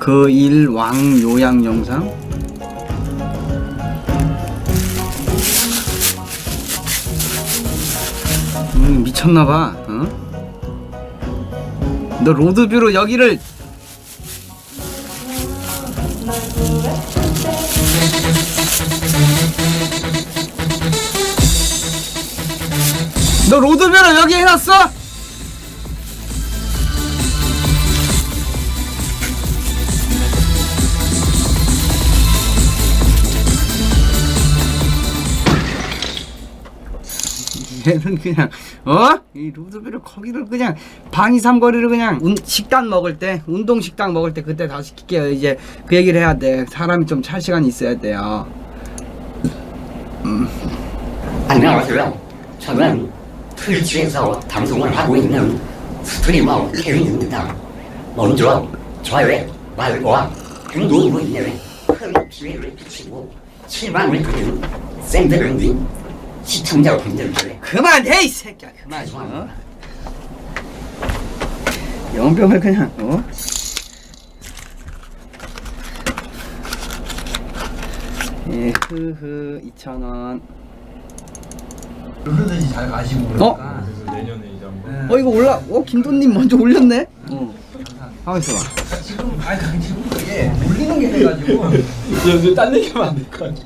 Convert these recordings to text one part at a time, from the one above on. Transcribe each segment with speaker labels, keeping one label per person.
Speaker 1: 그 일 왕 요양 영상? 음, 미쳤나봐, 어? 너 로드뷰로 여기를 너 로드뷰로 여기 해놨어? 얘는 그냥 어? 이 로드뷰를 거기를 그냥 방이 삼거리를 그냥 운, 식단 먹을 때 운동 식당 먹을 때 그때 다시 시킬게요 이제 그 얘기를 해야 돼 사람이 좀 찰 시간이 있어야 돼요
Speaker 2: 안녕하세요. 저는 트위치에서 방송을 하고 있는 스트리머 케빈입니다. 먼저 저의 말과 행동으로 인해 큰 피해를 끼치고 실망을 드린 샌드런님 시청자분들께
Speaker 1: 그만해 이 새끼야. 그만 어? 영병을 그냥 어? 예, 흐흐 2,000원.
Speaker 3: 흐르듯이 잘 가시고
Speaker 1: 어?
Speaker 3: 그러니까.
Speaker 4: 그래서 내년에 이제 한번.
Speaker 1: 어 이거 올라 어 김도님 먼저 올렸네? 어. 하고 있어봐.
Speaker 3: 지금 아니 그 지금 이게 올리는 게 돼가지고.
Speaker 4: 이제 딴 얘기하면 안될것 같아.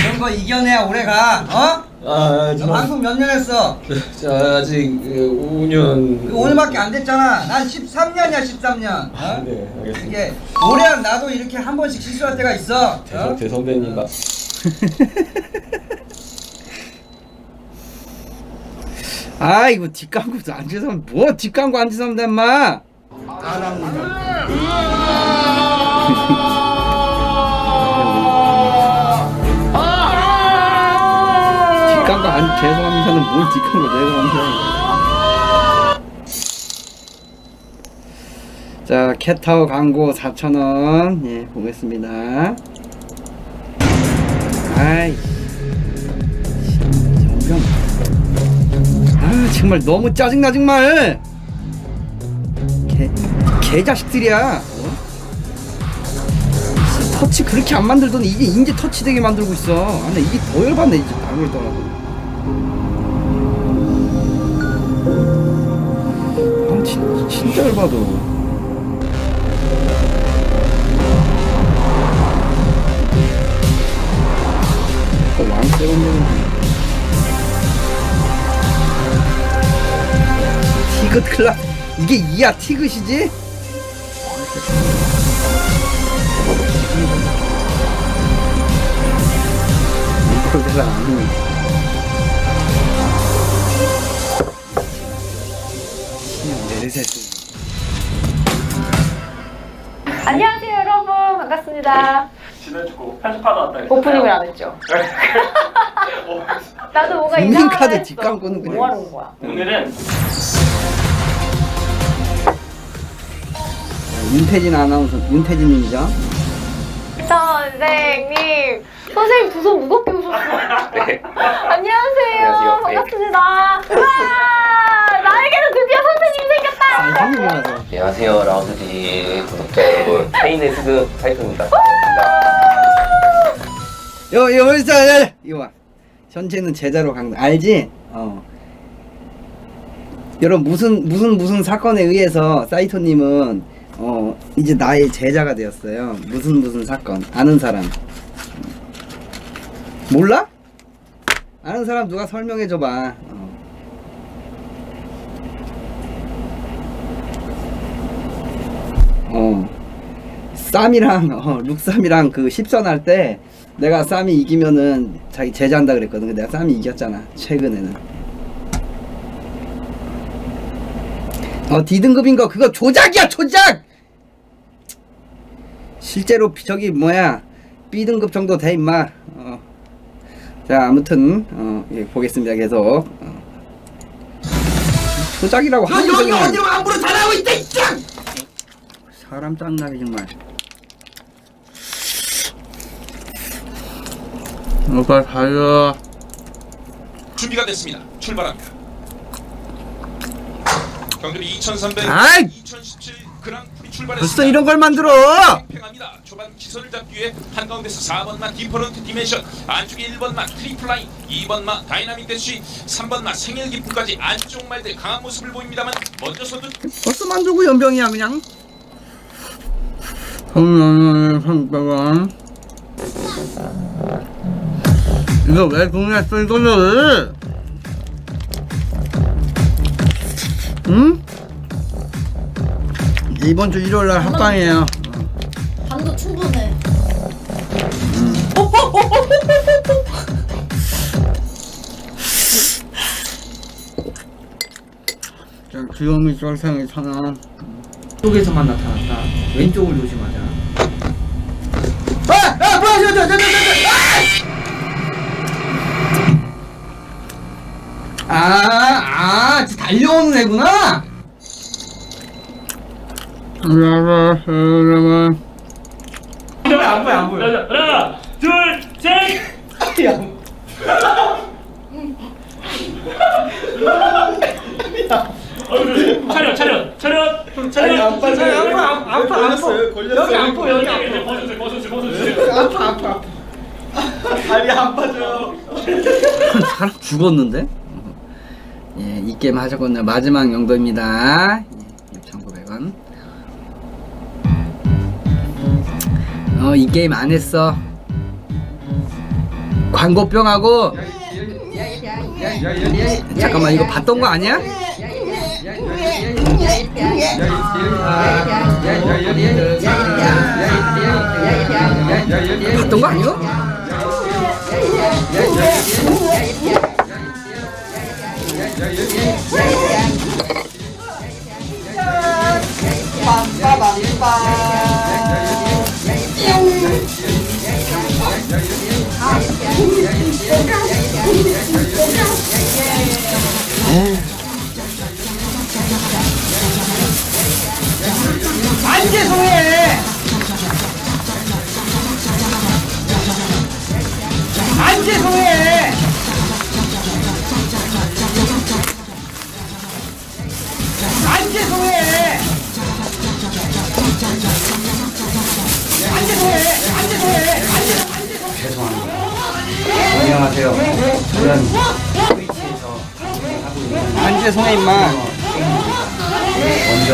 Speaker 1: 이런 거 이겨내야 오래 가 어?
Speaker 4: 아,
Speaker 1: 너 방송 몇 년 했어?
Speaker 4: 자, 아직 5년.
Speaker 1: 그 오늘밖에 안 됐잖아 난 13년이야 13년
Speaker 4: 아,
Speaker 1: 어?
Speaker 4: 네, 알겠습니다.
Speaker 1: 이게 올해는 나도 이렇게 한 번씩 실수할 때가 있어
Speaker 4: 대선
Speaker 1: 어?
Speaker 4: 대선배님 막
Speaker 1: 아 이거 뒷광고 안 주면 뭐 뒷광고 안 주면 돼인 마 뒷광고 안 죄송합니다는 뭘 뒷광고 죄송합니다 자 캣타워 광고 4,000원. 예 보겠습니다. 아이 정경 아 정말 너무 짜증나 정말. 개, 개자식들이야. 어? 씨, 터치 그렇게 안 만들더니 이게 인제 터치 되게 만들고 있어. 아, 나 이게 더 열받네 이제 방울 떠나고 진, 진짜 열받아 어, 티긋 클라 이게 이야 티긋이지? 이거들 아니 내리세스
Speaker 5: 안녕하세요 여러분 반갑습니다
Speaker 6: 지난주고 편집하다 왔다 그랬잖아요.
Speaker 5: 오프닝을 안 했죠 나도 뭔가
Speaker 1: 국민카드
Speaker 5: 이상하다
Speaker 1: 뒷광고는 그냥.
Speaker 5: 뭐하러 온 거야
Speaker 6: 오늘은
Speaker 1: 윤태진 아나운서 윤태진님이죠
Speaker 5: 선생님 선생님 두 손 무겁게 오셨어
Speaker 6: 네.
Speaker 5: 안녕하세요
Speaker 6: 안녕하세요. 네.
Speaker 5: 반갑습니다 우와 나에게도 드
Speaker 6: 안녕하세요 라운드지 구독자 여러분 페인의 스그 사이토입니다.
Speaker 1: 여, 여, 여기 있어, 야, 야, 이거 봐. 현재는 제자로 강다. 알지? 어. 여러분, 무슨, 무슨, 무슨 사건에 의해서 사이토님은, 어, 이제 나의 제자가 되었어요. 무슨, 무슨 사건. 아는 사람. 몰라? 아는 사람 누가 설명해줘봐. 어. 어. 쌈이랑 어, 룩쌈이랑 그 십선 할 때 내가 쌈이 이기면은 자기 제자한다 그랬거든. 근데 내가 쌈이 이겼잖아. 최근에는. 어 D등급인 거 그거 조작이야 조작. 실제로 비- 저기 뭐야 B등급 정도 돼 임마. 어. 자 아무튼 어, 예, 보겠습니다 계속. 어. 조작이라고 하는
Speaker 3: 여기. 어디로 함부로 잘하고 있다 이 짱!
Speaker 1: 사람 짱나게 정말. 오빠 가요.
Speaker 7: 준비가 됐습니다. 출발합니다. 경주비 2300,
Speaker 1: 아이!
Speaker 7: 2017 그랑프리 출발했습니다.
Speaker 1: 벌써 이런 걸 만들어
Speaker 7: 팽합니다. 초반 기선을 잡기 위해 한가운데서 4번마 디퍼런트 디멘션, 안쪽에 1번마 트리플라인, 2번마 다이나믹 대쉬, 3번마 생일 기쁨까지 안쪽 말들 강한 모습을 보입니다만 먼저 선두
Speaker 1: 벌써 만들고 연병이야 그냥 음, 상가가 이거 왜 동네했어 이거를 응? 이번 주 일요일 날 합방이에요
Speaker 5: 방도 충분해.
Speaker 1: 자, 귀요미 썰생이 천원 쪽에서만 나타났다 왼쪽을 조심하자 아! 아! 아! 아! 저 달려오는 애구나?
Speaker 4: 안 보여 안 보여.
Speaker 8: 하나, 둘, 셋. 어, 차렷, 차렷, 차렷, 차렷.
Speaker 4: 안.
Speaker 8: 여기 안 보여, 여기 안 보여. 벗어주세요, 벗어주세요, 벗어주세요.
Speaker 4: 아파 아파. 다리 안 빠져.
Speaker 1: 사람 죽었는데? 예, 이 게임 하셨군요. 마지막 용도입니다. 예, 6,900원. 어, 이 게임 안 했어. 광고병하고 잠깐만 이거 봤던 거 아니야? 봤던 거 아니요? 안 죄송해. 안 죄송해. 안 죄송해. 안 죄송해. 안 죄송해. 안 죄송해.
Speaker 3: 죄송합니다. 안녕하세요. 저는 트위치에서 하고 있는
Speaker 1: 안 죄송해 임마.
Speaker 3: 먼저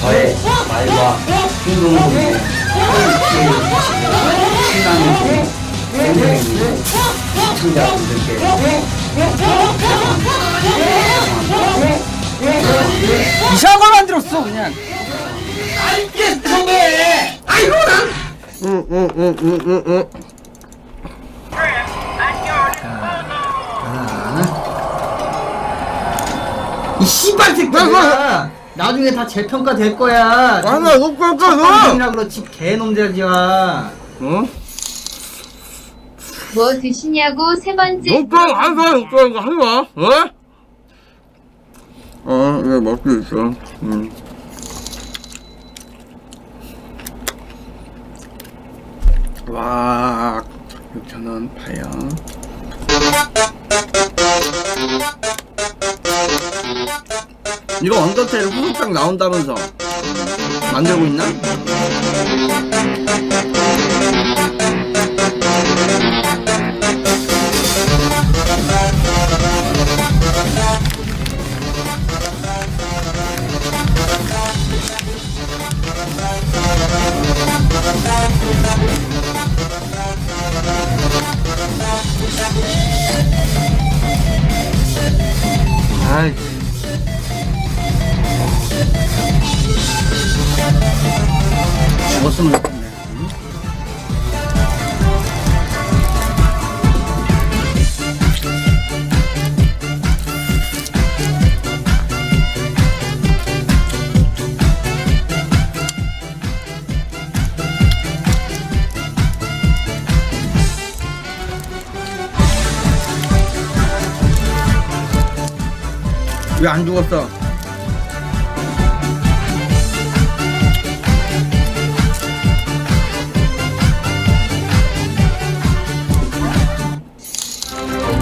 Speaker 3: 저의 말과 행동으로 인해 트위치에 미치는 신나는 분, 팬들에게 시청자분들께
Speaker 1: 이상한 걸 만들었어 그냥. 안 죄송해. 아이고 난. 응응응응응. 이 씨발 새끼야! 나중에 다 재평가 될 거야. 아나 못 갈까 너? 그렇지 개놈들이야. 어?
Speaker 6: 뭐 드시냐고 세 번째
Speaker 1: 오빠 알가 오빠 이거 하지 마. 어? 어, 왜 먹고 있어? 음. 와, 6,000원 파요. 언더테일 후속작 나온다면서 만들고 있나? 왜안 죽었어?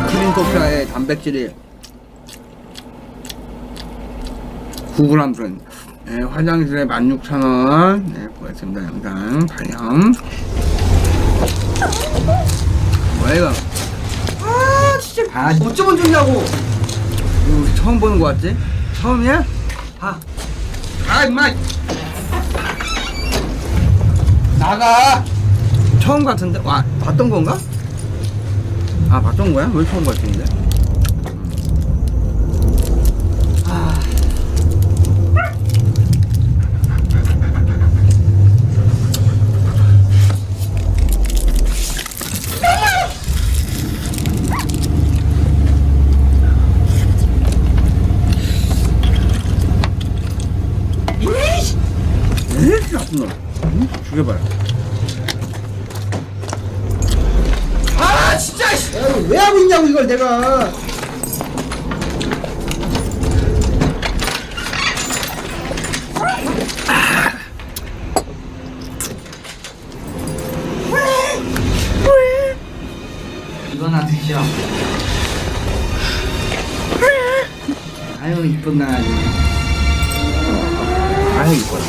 Speaker 1: 키링 코피아의 단백질이 9g 들어있네. 네, 화장실에 16,000원. 네, 고맙습니다. 영상 발령. 뭐야, 이거? 아, 진짜. 아, 어쩌면 좋냐고. 이거 처음 보는 거 같지? 처음이야? 아. 아, 임마. 나가. 처음 같은데? 와, 봤던 건가? 아, 봤던 거야? 왜 처음 봤는데? 아. 에이, 나쁜 놈. 응? 죽여봐요. 아, 진짜! 씨. 야, 이거 왜 내가. 이거나 드셔. 아유, 이쁜 날. 아유, 이뻐라.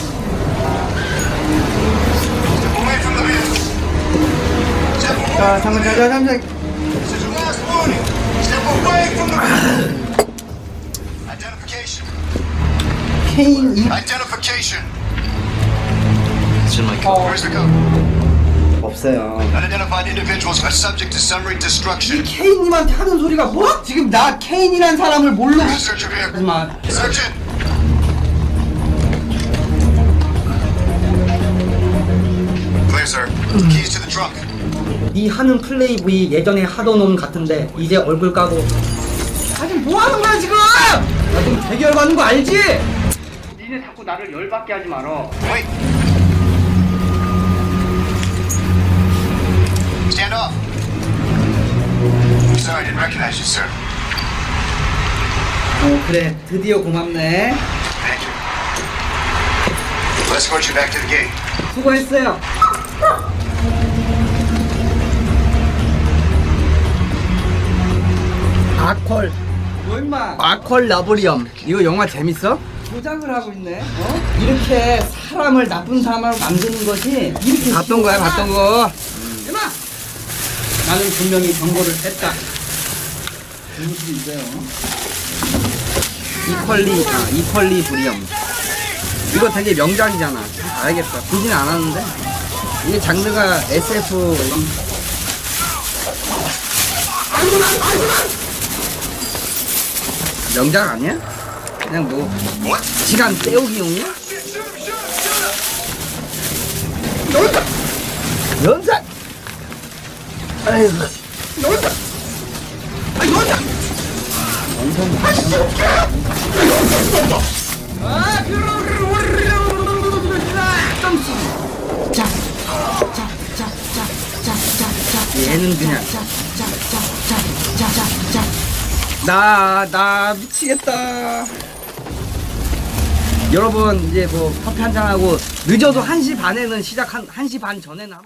Speaker 1: 자, 잠깐, 잠깐, 잠깐.
Speaker 9: Identification.
Speaker 1: 케인, 이
Speaker 9: Identification.
Speaker 6: It's in my car.
Speaker 9: Where's the code?
Speaker 1: 없어요.
Speaker 9: Unidentified individuals are subject to summary
Speaker 1: 이
Speaker 9: destruction.
Speaker 1: 케인님한테 하는 소리가 뭐? 지금 나 케인이란 사람을 모르고
Speaker 9: Search your vehicle.
Speaker 1: 하지마.
Speaker 9: Search it. Clear, sir. Keys to the trunk.
Speaker 1: 네 하는 플레이브이 예전에 하던 놈 같은데 이제 얼굴 까고 아니 뭐 하는 거야 지금? 나좀 대결 받는 거 알지? 니네 자꾸 나를 열받게 하지 말어.
Speaker 9: Wait. Stand off. Sorry, I didn't recognize you, sir.
Speaker 1: 어 그래 드디어 고맙네.
Speaker 9: Thank you. Let's escort you back to the gate.
Speaker 1: 수고했어요. 아콜. 뭐 임마? 아콜 라보리엄. 이거 영화 재밌어? 조작을 하고 있네. 어? 이렇게 사람을 나쁜 사람으로 만드는 것이 이렇게 봤던 거야, 봤던 거. 임마. 나는 분명히 경고를 했다. 있어요. 이퀄리, 아, 이퀄리 브리엄. 이거 되게 명작이잖아. 알겠다. 보진 않았는데. 이게 장르가 SF. 명작 아니야? 그냥 뭐 시간 때우기용이야? 연작! 연작! 아이고 연작! 아 연작! 아, 얘는 그냥 나, 나 미치겠다. 여러분, 이제 뭐 커피 한잔하고 늦어도 1시 반에는 시작, 한, 1시 반 전에는.